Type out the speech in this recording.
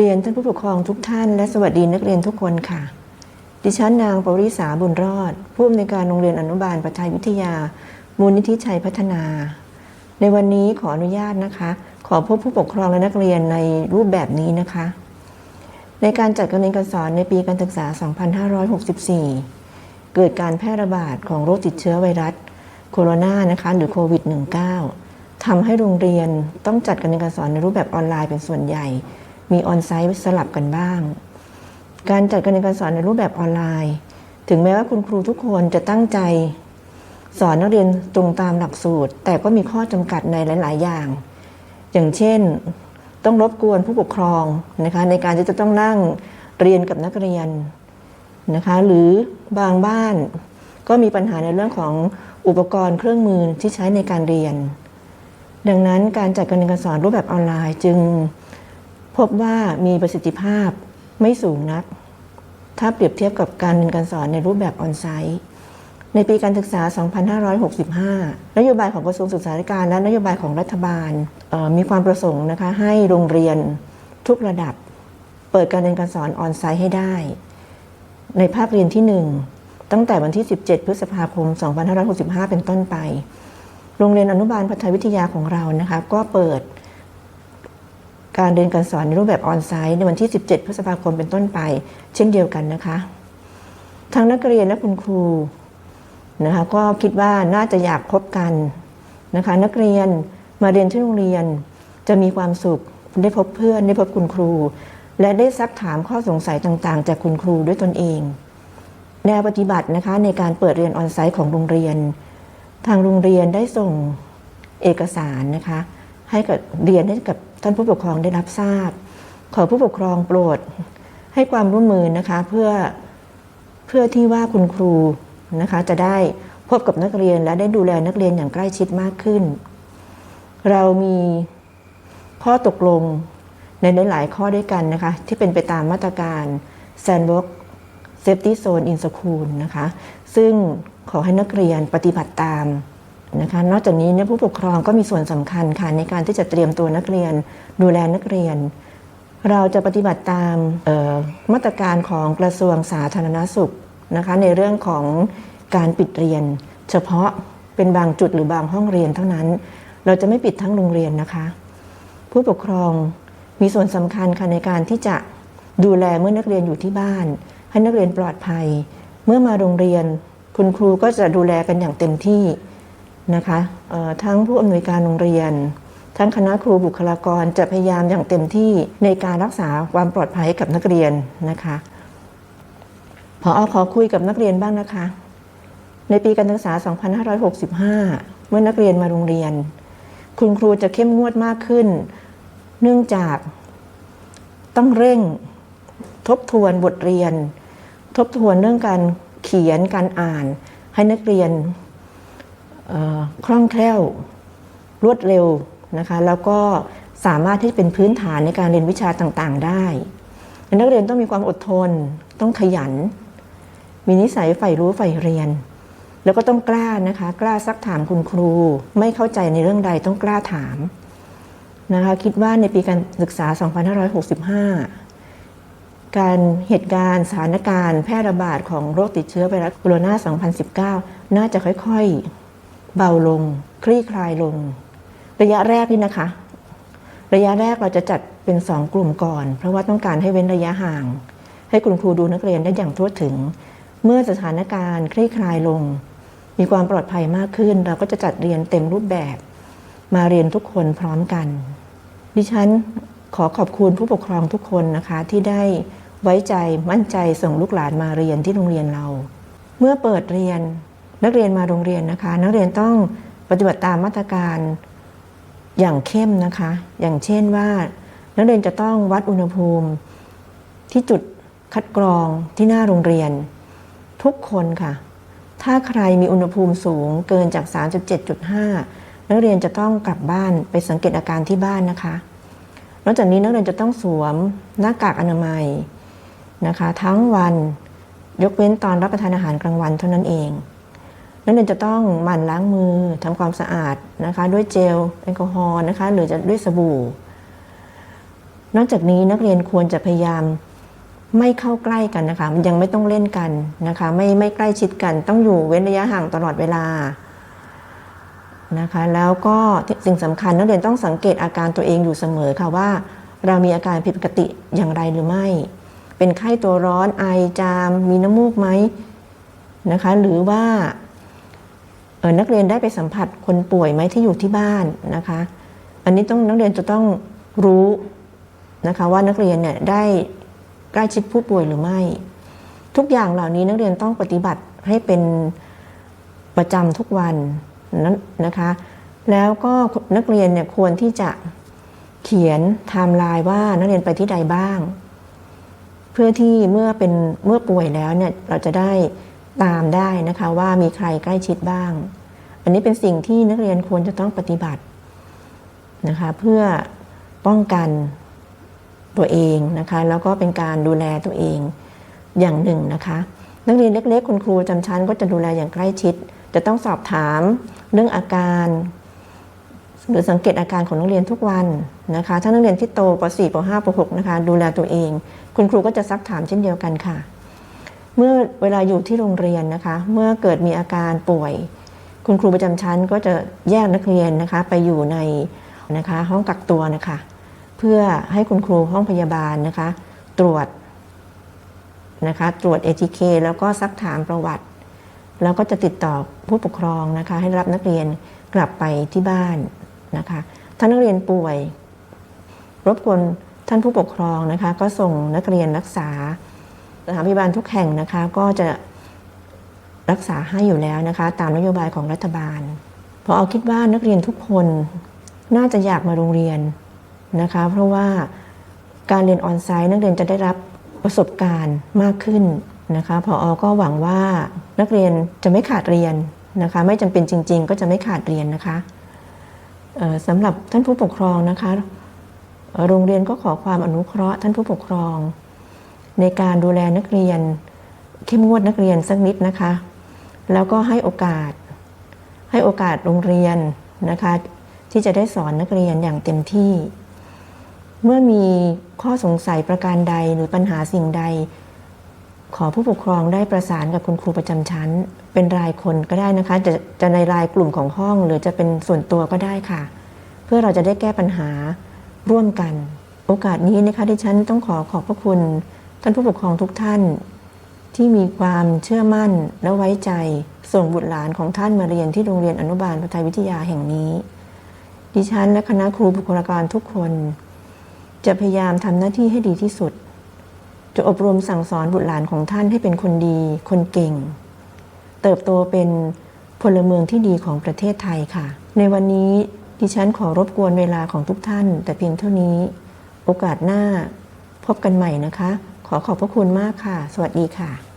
เรียนท่านผู้ปกครองทุกท่านและสวัสดีนักเรียนทุกคนค่ะ ดิฉันนางปริษาบุญรอด ผู้อำนวยการโรงเรียนอนุบาลประทายวิทยา มูลนิธิชัยพัฒนา ในวันนี้ขออนุญาตนะคะ ขอพบผู้ปกครองและนักเรียนในรูปแบบนี้นะคะ ในการจัดการเรียนการสอนในปีการศึกษา 2564 เกิดการแพร่ระบาดของโรคติดเชื้อไวรัสโคโรนานะคะหรือโควิด -19 ทำให้โรงเรียนต้องจัดการเรียนการสอนในรูปแบบออนไลน์เป็นส่วนใหญ่ มีออนไซต์สลับกันบ้าง การจัดการเรียนการสอนในรูปแบบออนไลน์ ถึงแม้ว่าคุณครูทุกคนจะตั้งใจ สอนนักเรียนตรงตามหลักสูตร แต่ก็มีข้อจำกัดในหลาย ๆ อย่าง อย่างเช่น ต้องรบกวนผู้ปกครองนะคะในการที่จะต้องนั่งเรียนกับนักเรียนนะคะหรือบางบ้านก็มีปัญหาในเรื่องของอุปกรณ์เครื่องมือที่ใช้ในการเรียน ดังนั้นการจัดการเรียนการสอนรูปแบบออนไลน์จึง พบว่ามีประสิทธิภาพไม่สูงนัก ถ้าเปรียบเทียบกับการเรียนการสอนในรูปแบบออนไซต์ในปีการศึกษา 2565 นโยบายของกระทรวงศึกษาธิการและนโยบายของรัฐบาลมีความประสงค์นะคะให้โรงเรียนทุกระดับ เปิดการเรียนการสอนออนไซต์ให้ได้ ในภาคเรียนที่ 1 ตั้งแต่วันที่ 17 พฤษภาคม 2565 เป็นต้นไป โรงเรียนอนุบาลพัฒนาวิทยาของเรานะคะก็เปิด การเรียนการสอนในรูปแบบออนไซต์ในวันที่ 17 พฤษภาคมเป็นต้นไป เช่นเดียวกันนะคะทั้งนักเรียนและคุณครูนะคะก็คิดว่าน่าจะอยากพบกันนะคะนักเรียนมาเรียนที่โรงเรียนจะมีความสุขได้พบเพื่อนได้พบคุณครู และได้ซักถามข้อสงสัยต่างๆ จากคุณครูด้วยตนเอง แนวปฏิบัตินะคะในการเปิดเรียนออนไซต์ของโรงเรียน ทางโรงเรียนได้ส่งเอกสารนะคะ ให้กับเรียนให้กับท่านผู้ปกครองได้รับทราบ ขอผู้ปกครองโปรด ให้ความร่วมมือนะคะเพื่อเพื่อที่ว่าคุณครูนะคะจะได้พบกับนักเรียนและได้ดูแลนักเรียนอย่างใกล้ชิดมากขึ้น เรามีข้อตกลงในหลาย ๆ ข้อด้วยกันนะคะ ที่เป็นไปตามมาตรการ Sandbox Safety Zone in School นะคะ ซึ่งขอให้นักเรียนปฏิบัติตาม นะคะนอกจากนี้เนี่ยผู้ปกครองก็มีส่วนสำคัญค่ะในการที่จะเตรียมตัวนักเรียน ดูแลนักเรียน เราจะปฏิบัติตามมาตรการของกระทรวงสาธารณสุขนะคะในเรื่องของการปิดเรียน เฉพาะเป็นบางจุดหรือบางห้องเรียนเท่านั้น เราจะไม่ปิดทั้งโรงเรียนนะคะ ผู้ปกครองมีส่วนสำคัญค่ะในการที่จะดูแลเมื่อนักเรียนอยู่ที่บ้าน ให้นักเรียนปลอดภัย เมื่อมาโรงเรียน คุณครูก็จะดูแลกันอย่างเต็มที่ นะคะทั้งผู้อำนวยการโรงเรียน ทั้งคณะครูบุคลากรจะพยายามอย่างเต็มที่ในการรักษาความปลอดภัยกับนักเรียนนะคะพออขอคุยกับนักเรียนบ้างนะคะ ในปีการศึกษา 2565 เมื่อนักเรียนมาโรงเรียน คุณครูจะเข้มงวดมากขึ้น เนื่องจากต้องเร่งทบทวนบทเรียน ทบทวนเรื่องการเขียนการอ่าน ให้นักเรียน คล่องแคล่วรวดเร็วนะคะแล้วก็สามารถที่เป็นพื้นฐานในการเรียนวิชาต่างๆ ได้ นักเรียนต้องมีความอดทน ต้องขยัน มีนิสัยใฝ่รู้ใฝ่เรียน แล้วก็ต้องกล้านะคะ กล้าซักถามคุณครู ไม่เข้าใจในเรื่องใดต้องกล้าถามนะคะคิดว่าในปีการศึกษา 2565 การเหตุการณ์สถานการณ์แพร่ระบาดของโรคติดเชื้อไวรัสโคโรนา 2019 น่าจะค่อยๆ เบาลง คลี่คลายลง ระยะแรกนี่นะคะ ระยะแรกเราจะจัดเป็น 2 กลุ่มก่อน เพราะว่าต้องการให้เว้นระยะห่าง ให้คุณครูดูนักเรียนได้อย่างทั่วถึง เมื่อสถานการณ์คลี่คลายลง มีความปลอดภัยมากขึ้น เราก็จะจัดเรียนเต็มรูปแบบ มาเรียนทุกคนพร้อมกัน ดิฉันขอขอบคุณผู้ปกครองทุกคนนะคะที่ได้ไว้ใจมั่นใจส่งลูกหลานมาเรียนที่โรงเรียนเรา เมื่อเปิดเรียน นักเรียนมาโรงเรียนนะคะ นักเรียนต้องปฏิบัติตามมาตรการอย่างเข้มนะคะ อย่างเช่นว่า นักเรียนจะต้องวัดอุณหภูมิ ที่จุดคัดกรองที่หน้าโรงเรียน ทุกคนค่ะ ถ้าใครมีอุณหภูมิสูงเกินจาก 37.5 นักเรียนจะต้องกลับบ้านไปสังเกตอาการที่บ้านนะคะ นอกจากนี้นักเรียนจะต้องสวมหน้ากากอนามัยนะคะ ทั้งวันยกเว้นตอนรับประทานอาหารกลางวันเท่านั้นเอง นักเรียนจะต้องหมั่นล้างมือทำความสะอาดนะคะ ด้วยเจลแอลกอฮอล์นะคะ หรือจะด้วยสบู่ นอกจากนี้นักเรียนควรจะพยายามไม่เข้าใกล้กันนะคะ มันยังไม่ต้องเล่นกันนะคะ ไม่ไม่ใกล้ชิดกัน ต้องอยู่เว้นระยะห่างตลอดเวลานะคะ แล้วก็สิ่งสำคัญนักเรียนต้องสังเกตอาการตัวเองอยู่เสมอค่ะว่า เรามีอาการผิดปกติอย่างไรหรือไม่ เป็นไข้ตัวร้อนไอจาม มีน้ำมูกไหมนะคะ หรือว่า นักเรียนได้ไปสัมผัสคนป่วยไหมที่อยู่ที่บ้านนะคะ อันนี้ต้องนักเรียนจะต้องรู้นะคะว่านักเรียนเนี่ยได้ใกล้ชิดผู้ป่วยหรือไม่ ทุกอย่างเหล่านี้นักเรียนต้องปฏิบัติให้เป็นประจำทุกวันนั้นนะคะ แล้วก็นักเรียนเนี่ยควรที่จะเขียนไทม์ไลน์ว่านักเรียนไปที่ใดบ้าง เพื่อที่เมื่อเป็นเมื่อป่วยแล้วเนี่ยเราจะได้ ตามได้นะคะว่ามีใครใกล้ชิดบ้าง อันนี้เป็นสิ่งที่นักเรียนควรจะต้องปฏิบัตินะคะเพื่อป้องกันตัวเองนะคะแล้วก็เป็นการดูแลตัวเองอย่างหนึ่งนะคะ นักเรียนเล็ก ๆ คุณครูจำชั้นก็จะดูแลอย่างใกล้ชิด จะต้องสอบถามเรื่องอาการหรือสังเกตอาการของนักเรียนทุกวันนะคะ ถ้านักเรียนที่โตป .4 ป .5 ป .6 นะคะ ดูแลตัวเอง คุณครูก็จะซักถามเช่นเดียวกันค่ะ เมื่อเวลาอยู่ที่โรงเรียนนะคะ เมื่อเกิดมีอาการป่วย คุณครูประจำชั้นก็จะแยกนักเรียนนะคะไปอยู่ในนะคะห้องกักตัวนะคะ เพื่อให้คุณครูห้องพยาบาลนะคะ ตรวจนะคะตรวจ ATK แล้วก็ซักถามประวัติ แล้วก็จะติดต่อผู้ปกครองนะคะ ให้รับนักเรียนกลับไปที่บ้านนะคะ ถ้านักเรียนป่วย รบกวนท่านผู้ปกครองนะคะ ก็ส่งนักเรียนรักษา สถานพยาบาลทุกแห่งนะคะก็จะรักษาให้อยู่แล้วนะคะ ตามนโยบายของรัฐบาล เพราะเอาคิดว่านักเรียนทุกคนน่าจะอยากมาโรงเรียนนะคะ เพราะว่าการเรียนออนไซต์นักเรียนจะได้รับประสบการณ์มากขึ้นนะคะพออก็หวังว่านักเรียนจะไม่ขาดเรียนนะคะ ไม่จำเป็นจริง ๆ ก็จะไม่ขาดเรียนนะคะเอ่อสำหรับท่านผู้ปกครองนะคะ โรงเรียนก็ขอความอนุเคราะห์ท่านผู้ปกครอง ในการดูแลนักเรียน เข้มงวดนักเรียนสักนิดนะคะ แล้วก็ให้โอกาส ให้โอกาสโรงเรียนนะคะ ที่จะได้สอนนักเรียนอย่างเต็มที่ เมื่อมีข้อสงสัยประการใดหรือปัญหาสิ่งใด ขอผู้ปกครองได้ประสานกับคุณครูประจำชั้น เป็นรายคนก็ได้นะคะ จะจะในรายกลุ่มของห้อง หรือจะเป็นส่วนตัวก็ได้ค่ะ เพื่อเราจะได้แก้ปัญหาร่วมกัน โอกาสนี้นะคะที่ฉันต้องขอขอบพระคุณ ท่านผู้ปกครองทุกท่านที่มีความเชื่อมั่นและไว้ใจส่งบุตรหลานของท่านมาเรียนที่โรงเรียนอนุบาลพัทยวิทยาแห่งนี้ ดิฉันและคณะครูบุคลากรทุกคน จะพยายามทำหน้าที่ให้ดีที่สุด จะอบรมสั่งสอนบุตรหลานของท่านให้เป็นคนดี คนเก่ง เติบโตเป็นพลเมืองที่ดีของประเทศไทยค่ะ ในวันนี้ดิฉันขอรบกวนเวลาของทุกท่าน แต่เพียงเท่านี้ โอกาสหน้าพบกันใหม่นะคะ ขอขอบพระคุณมากค่ะ สวัสดีค่ะ